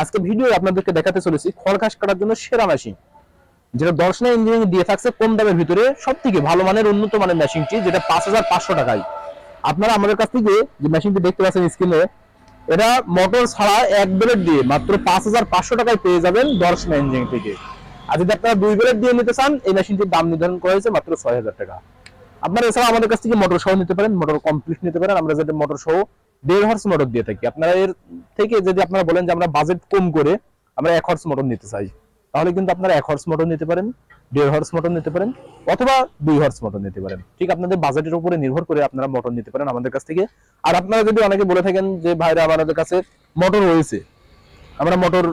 আজকে ভিডিও আপনাদেরকে দেখাতে চলেছি খড় ঘাস কাটার জন্য সেরা মেশিন যেটা দর্শনা ইঞ্জিনিয়ারিং দিয়ে থাকছে কম দামের ভিতরে সব থেকে ভালো মানের উন্নত মানের মেশিনটি যেটা পাঁচ হাজার পাঁচশো টাকায়। আপনারা আমাদের কাছ থেকে যে মেশিনটি দেখতে পাচ্ছেন স্ক্রিনে এটা মোটর ছাড়া এক ব্লেড দিয়ে মাত্র পাঁচ হাজার পাঁচশো টাকায় পেয়ে যাবেন দর্শনা ইঞ্জিনিয়ারিং থেকে। আর যদি আপনারা দুই ব্লেড দিয়ে নিতে চান, এই মেশিনটির দাম নির্ধারণ করা হয়েছে মাত্র ছয় হাজার টাকা। আপনারা এছাড়া আমাদের কাছ থেকে মোটর সহ নিতে পারেন মোটর কমপ্লিট নিতে পারেন। আমরা যেটা মোটর সহ দেড় হর্স মোটর দিয়ে থাকি। আপনারা এর থেকে যদি আপনারা বলেন যে আমরা বাজেট কম করে আমরা এক হর্স মোটর নিতে চাই, তাহলে কিন্তু আপনারা এক হর্স মোটর নিতে পারেন, দেড় হর্স মোটর নিতে পারেন, অথবা দুই হর্স মোটর নিতে পারেন। ঠিক আপনাদের বাজেটের উপরে নির্ভর করে আপনারা মোটর নিতে পারেন আমাদের কাছ থেকে। আর আপনারা যদি অনেকে বলে থাকেন যে, ভাইরা, আমাদের কাছে মোটর রয়েছে, আমরা মোটর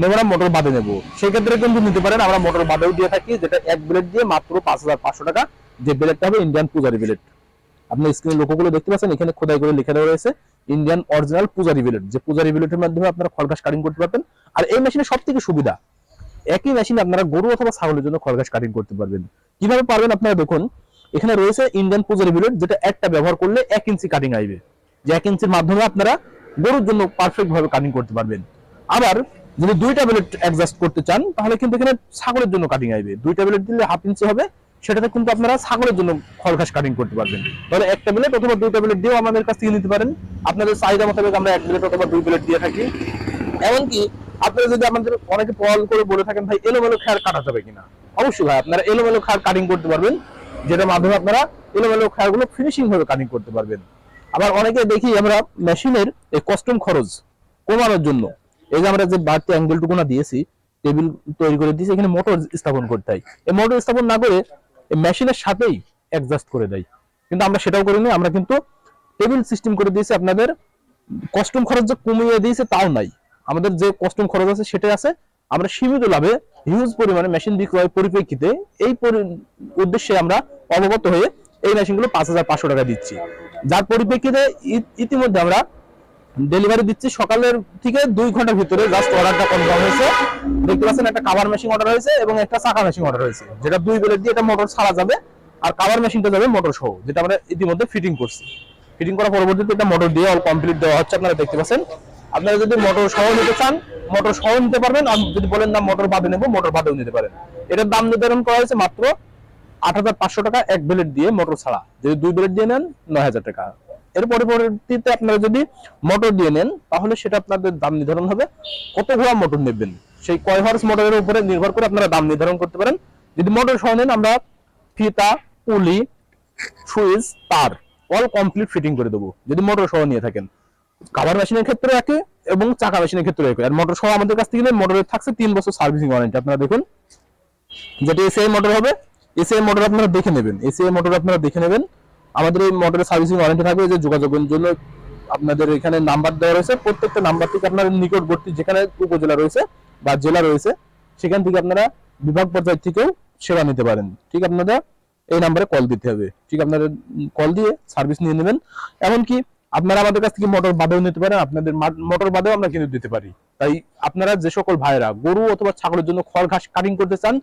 নেব না মোটর বাদে নেব। সেক্ষেত্রে কিন্তু নিতে পারেন, আমরা মোটর বাদেও দিয়ে থাকি, যেটা এক ব্লেড দিয়ে মাত্র পাঁচ হাজার পাঁচশো টাকা যে ব্লেডটা হবে ইন্ডিয়ান পূজারি ব্লেড আপনি স্ক্রিনে লোকগুলো দেখতে পাচ্ছেন, এখানে খোদাই করে লিখে দেওয়া রয়েছে ইন্ডিয়ান অরিজিনাল পূজারি ব্লেড যে পূজারি ব্লেডের মাধ্যমে আপনারা খড়গাছ কাটিং করতে পারবেন। আর এই মেশিনের সব থেকে সুবিধা, একই মেশিনে আপনারা গরু অথবা ছাগলের জন্য খড়গাছ কাটিং করতে পারবেন। কীভাবে পারবেন আপনারা দেখুন, এখানে রয়েছে ইন্ডিয়ান পূজারি ব্লেড যেটা একটা ব্যবহার করলে এক ইঞ্চি কাটিং আইবে। যে এক ইঞ্চির মাধ্যমে আপনারা গরুর জন্য পারফেক্ট ভাবে কাটিং করতে পারবেন। আবার যদি দুইটা ব্লেড অ্যাডজাস্ট করতে চান, তাহলে কিন্তু এখানে ছাগলের জন্য কাটিং আইবে। দুইটা ব্লেড দিলে হাফ ইঞ্চি হবে, সেটাতে কিন্তু আপনারা ছাগলের জন্য খড়ঘাস কাটিং করতে পারবেন। তাহলে একটা ব্লেড অথবা দুইটা ব্লেড দিয়েও আমাদের কাছ থেকে নিতে পারেন। আপনাদের চাহিদা মোতাবেক আমরা এক ব্লেড অথবা দুই ব্লেড দিয়ে থাকি। এমনকি আপনারা যদি আমাদের অনেকে কল করে বলে থাকেন, ভাই, এলোমেলো খায়ার কাটা যাবে কিনা? অবশ্যই ভাই, আপনারা এলোমেলো খায়ার কাটিং করতে পারবেন, যেটার মাধ্যমে আপনারা এলোমেলো খায়ারগুলো ফিনিশিং ভাবে কাটিং করতে পারবেন। আবার অনেকে দেখি আমরা মেশিনের এই কস্টিউম খরচ কমানোর জন্য। এই যে আমরা যে বাড়তি অ্যাঙ্গেলটুকু না দিয়েছি, টেবিল তৈরি করে দিয়েছি, এখানে মোটর স্থাপন করতে হয়। এই মোটর স্থাপন না করে মেশিনের সাথেই অ্যাডজাস্ট করে দেয়। কিন্তু আমরা সেটাও করিনি, আমরা কিন্তু টেবিল সিস্টেম করে দিয়েছি আপনাদের। কস্টিউম খরচ যে কমিয়ে দিয়েছে তাও নাই। আমাদের যে কস্টিউম খরচ আছে সেটাই আছে। আমরা সীমিত লাভে হিউজ পরিমাণে মেশিন বিক্রয় পরিপ্রেক্ষিতে এই উদ্দেশ্যে আমরা অবগত হয়ে এই মেশিনগুলো পাঁচ হাজার পাঁচশো টাকা দিচ্ছি। যার পরিপ্রেক্ষিতে ইতিমধ্যে আমরা ডেলিভারি দিচ্ছি। সকালের থেকে দুই ঘণ্টার ভিতরে জাস্ট অর্ডারটা কনফার্ম হয়েছে। দেখতে পাচ্ছেন একটা কাভার মেশিন অর্ডার হয়েছে এবং একটা চাকা মেশিন অর্ডার হয়েছে। যেটা দুই বেলের দিয়ে এটা মোটর ছাড়া যাবে আর কাভার মেশিনটা যাবে মোটর সহ, যেটা আমরা ইতিমধ্যে ফিটিং করছি। ফিটিং করার পরবর্তীতে এটা মোটর দিয়ে অল কমপ্লিট দেওয়া হচ্ছে, আপনারা দেখতে পাচ্ছেন। আপনারা যদি মোটর সহ নিতে চান মোটর সহ নিতে পারবেন, আর যদি বলেন না মোটর বাদে নেব মোটর বাদেও নিতে পারেন। এটার দাম নির্ধারণ করা হয়েছে মাত্র আট হাজার পাঁচশো টাকা এক ব্লেড দিয়ে মোটর ছাড়া। যদি দুই ব্লেড দিয়ে নেন, নয় হাজার টাকা। এর পরবর্তীতে আপনারা যদি মোটর দিয়ে নেন, তাহলে সেটা আপনাদের দাম নির্ধারণ হবে। কত ঘোড়া মোটর নেবেন? সেই কয় হর্স মোটরের উপরে নির্ভর করে আপনারা দাম নির্ধারণ করতে পারেন। যদি মোটর সহ নেন, আমরা ফিতা পুলি সুইচ, তার। অল কমপ্লিট ফিটিং করে দেবো। যদি মোটর সহ নিয়ে থাকেন। কাভার মেশিনের ক্ষেত্রে একই এবং চাকা মেশিনের ক্ষেত্রে একই। আর মোটর সহ আমাদের কাছ থেকে মোটরের থাকছে তিন বছর সার্ভিসিং ওয়ারেন্টি আপনারা দেখুন, যেটা এসিআই মোটর হবে এসিআই মোটর আপনারা দেখে নেবেন। এসিআই মোটর আপনারা দেখে নেবেন। আমাদের এই মোটরের সার্ভিসিং ওয়ারেন্টি থাকবে যে যোগাযোগের জন্য আপনাদের এখানে নাম্বার দেওয়া রয়েছে। প্রত্যেকটা নাম্বার থেকে আপনার নিকটবর্তী যেখানে উপজেলা রয়েছে বা জেলা রয়েছে, সেখান থেকে আপনারা বিভাগ পর্যায় থেকেও সেবা নিতে পারেন। ঠিক আপনারা এই নাম্বারে কল দিতে হবে। ঠিক আপনারা কল দিয়ে সার্ভিস নিয়ে নেবেন। এমনকি আপনারা আমাদের কাছ থেকে মোটর বাদেও নিতে পারেন, আপনাদের মোটর বাদেও আমরা কিন্তু দিতে পারি। তাই আপনারা যে সকল ভাইরা গরু অথবা ছাগলের জন্য খড়, ঘাস কাটিং করতে চান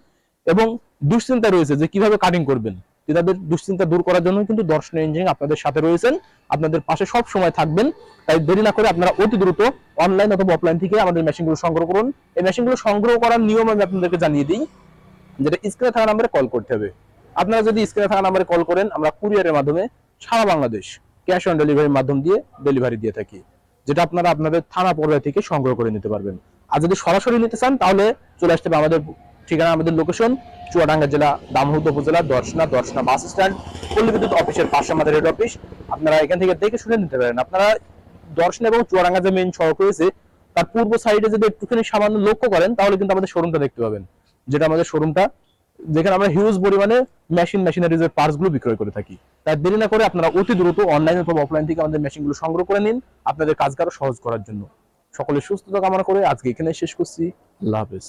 এবং দুশ্চিন্তা রয়েছে যে কীভাবে কাটিং করবেন তাদের দুশ্চিন্তা দূর করার জন্য কিন্তু দর্শন ইঞ্জিনিয়ারিং আপনাদের সাথে রয়েছেন, আপনাদের পাশে সব সময় থাকবেন। তাই দেরি না করে আপনারা অতি দ্রুত অনলাইন অথবা অফলাইন থেকে আমাদের মেশিনগুলো সংগ্রহ করুন। এই মেশিনগুলো সংগ্রহ করার নিয়ম আমি আপনাদেরকে জানিয়ে দিই, যেটা স্ক্রিনে থাকা নাম্বারে কল করতে হবে। আপনারা যদি স্ক্রিনে থাকা নাম্বারে কল করেন, আমরা কুরিয়ারের মাধ্যমে সারা বাংলাদেশ ক্যাশ অন ডেলিভারির মাধ্যম দিয়ে ডেলিভারি দিয়ে থাকি, যেটা আপনারা আপনাদের থানা পর্যায় থেকে সংগ্রহ করে নিতে পারবেন। আর যদি সরাসরি নিতে চান, তাহলে চলে আসতে হবে আমাদের ঠিকানা, আমাদের লোকেশন চুয়াডাঙ্গা জেলা দামোহদ উপজেলা, দর্শনা দর্শনা বাস স্ট্যান্ড পল্লী বিদ্যুৎ অফিসের পাশে আমাদের হেড অফিস আপনারা এখান থেকে দেখে শুনে নিতে পারেন। আপনারা দর্শন এবং চুয়াডাঙ্গা যে মেইন সড়ক রয়েছে, তার পূর্ব সাইডে যদি একটুখানি সামান্য লক্ষ্য করেন, তাহলে কিন্তু আমাদের শোরুমটা দেখতে পাবেন। যেটা আমাদের শোরুমটা যেখানে আমরা হিউজ পরিমাণে মেশিন মেশিনারিজ এর পার্টসগুলো বিক্রয় করে থাকি। তাই দেরি না করে আপনারা অতি দ্রুত অনলাইন অথবা অফলাইন থেকে আমাদের মেশিনগুলো সংগ্রহ করে নিন আপনাদের কাজ আরও সহজ করার জন্য। সকলে সুস্থতা কামনা করে আজকে এখানে শেষ করছি। আল্লাহ হাফেজ।